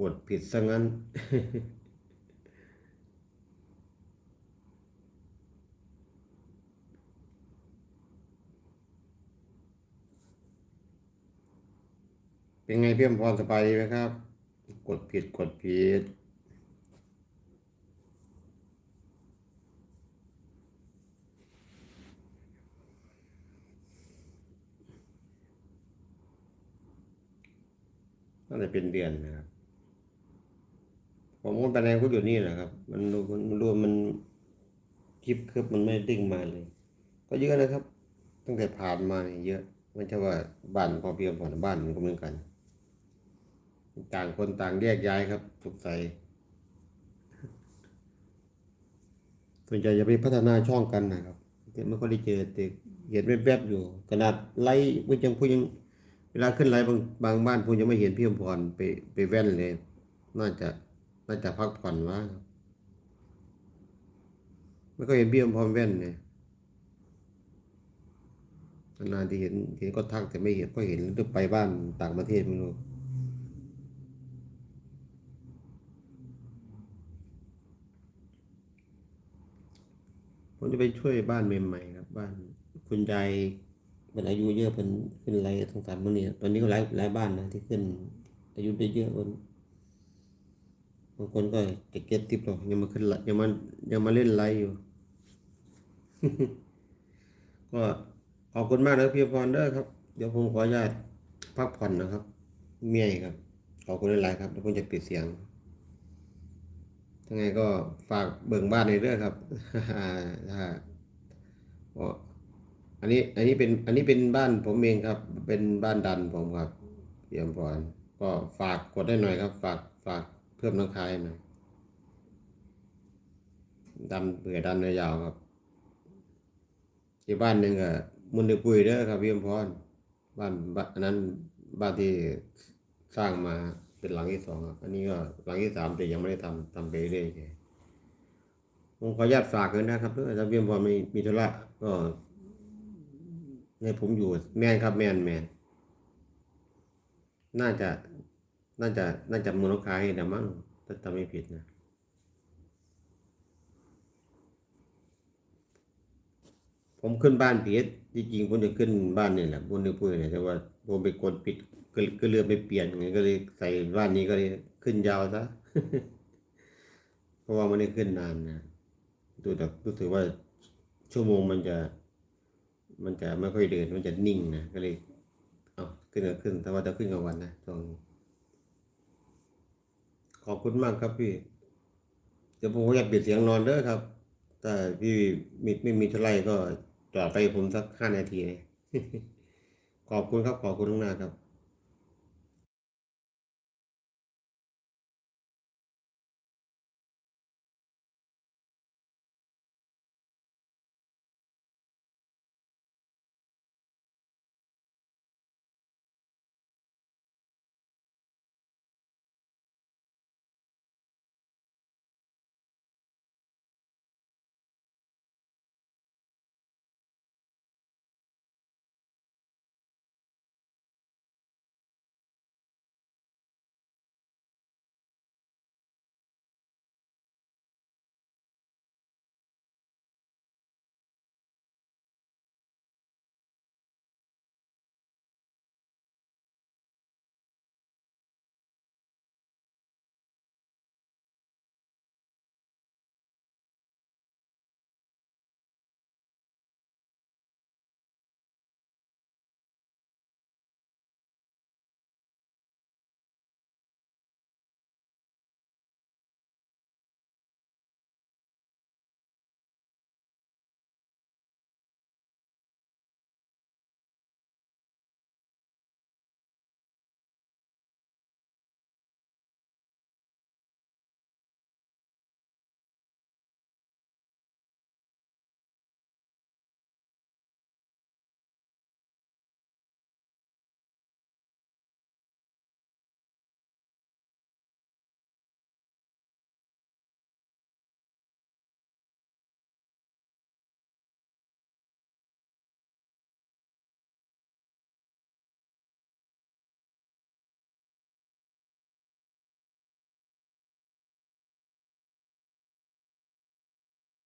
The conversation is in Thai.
กดผิดซะงั้น เป็นไงเพี่อมพรสบายดีไหมครับ กดผิดกดผิดน่าจะเป็นเดือนนะครับ ผมก็ไปไหนก็อยู่นี่แหละครับ มันดูมันดูมันคลิปคลิปมันไม่ดึงมาเลย ก็เยอะนะครับ ตั้งแต่ผ่านมาเนี่ยเยอะไม่ใช่ว่าบ้านพอเพียงพอนบ้านมันก็เหมือนกัน ต่างคนต่างแยกย้ายครับสงสัยส่วนใหญ่จะไปพัฒนาช่องกันนะครับแต่ไม่ค่อยได้เจอแต่เห็นแวบๆอยู่ ขนาดไลฟ์พูดยังพูดยังเวลาขึ้นไลฟ์บางบางบ้านพูดยังไม่เห็นพี่อมพรไปไปแว่นเลย น่าจะ น่าจะพักผ่อนว่าครับไม่ก็เห็นพี่อมพรแว่นเลยนานที่เห็นเห็นก็ทักแต่ไม่เห็นก็เห็นหรือไปบ้านต่างประเทศไม่รู้ผมจะไปช่วยบ้านใหม่ๆครับ บ้านคุณยายเป็นอายุเยอะเป็นขึ้นไรสงสารมันเนี่ยตอนนี้ก็หลายหลายบ้านนะที่ขึ้น อายุได้เยอะคน บางคนก็จะเก็ตติปหรอกยังมาขึ้นลฟ์ยังมายังมาเล่นไลฟ์อยู่ ก็ขอบคุณมากนะพี่พรเด้อครับ เดี๋ยวผมขออนุญาตพักผ่อนนะครับ เมียครับ ขอบคุณหลายครับเดี๋ยวผมจะปิดเสียงยังไงก็ฝากเบิ่งบ้านในเรื่องครับถ้าอันนี้ อันนี้เป็น อันนี้เป็นบ้านผมเองครับ เป็นบ้านดันผมครับเยี่ยมพรก็ฝากกดได้หน่อยครับ ฝาก ฝาก เพิ่มน้องคายหน่อยดันเปื่อยดันยาวครับที่บ้านหนึ่งอะมุนเดปุยเด้อครับเยี่ยมพรบ้านบ้านนั้นบ้านที่สร้างมาเป็นหลังที่สองครับอันนี้ก็หลังที่สามแต่ยังไม่ได้ทำทำไปเรื่อยๆผมขออนุญาตฝากเลยนะครับเพื่อถ้าเยี่ยมพรมีมีธุระก็ให้ผมอยู่แม่นครับแม่นแม่นน่าจะ น่าจะน่าจะมูลค่าให้นะมั้งถ้าจำไม่ผิดนะผมขึ้นบ้านผิดจริงๆผมจะขึ้นบ้านนี่แหละบนนึกพูดเนี่ยแต่ว่าผมไปกดปิดก็ก็เลือกไปเปลี่ยนไงก็เลยใส่บ้านนี้ก็เลยขึ้นยาวซะเพราะว่ามันได้ขึ้นนานนะดูแต่รู้สึกว่าชั่วโมงมันจะ มันจะไม่ค่อยเดินมันจะนิ่งนะก็เลยเอาขึ้นก็ขึ้นแต่ว่าจะขึ้นกลางวันนะตรง ขอบคุณมากครับพี่เดี๋ยวผมอยากปิดเสียงนอนเด้อครับถ้าพี่มิดไม่มีเท่าไรก็จอดไปผมสักห้านาทีเลยขอบคุณครับ ขอบคุณทุกหน้าครับ